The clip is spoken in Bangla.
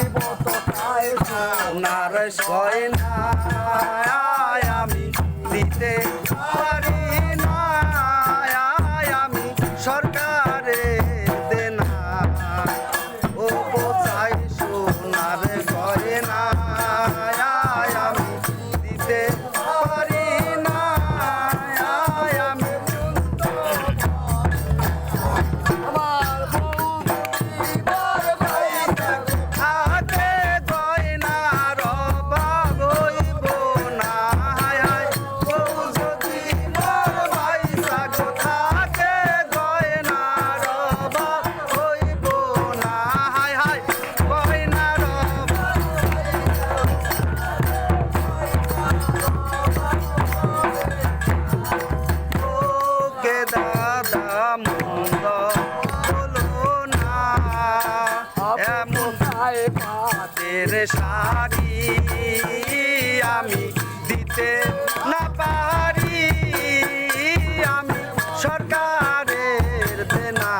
পাইব কোথায় সোনার সয়না আমি দিতে না এমন পাতের শাড়ি আমি দিতে না। আমি সরকারের দেনা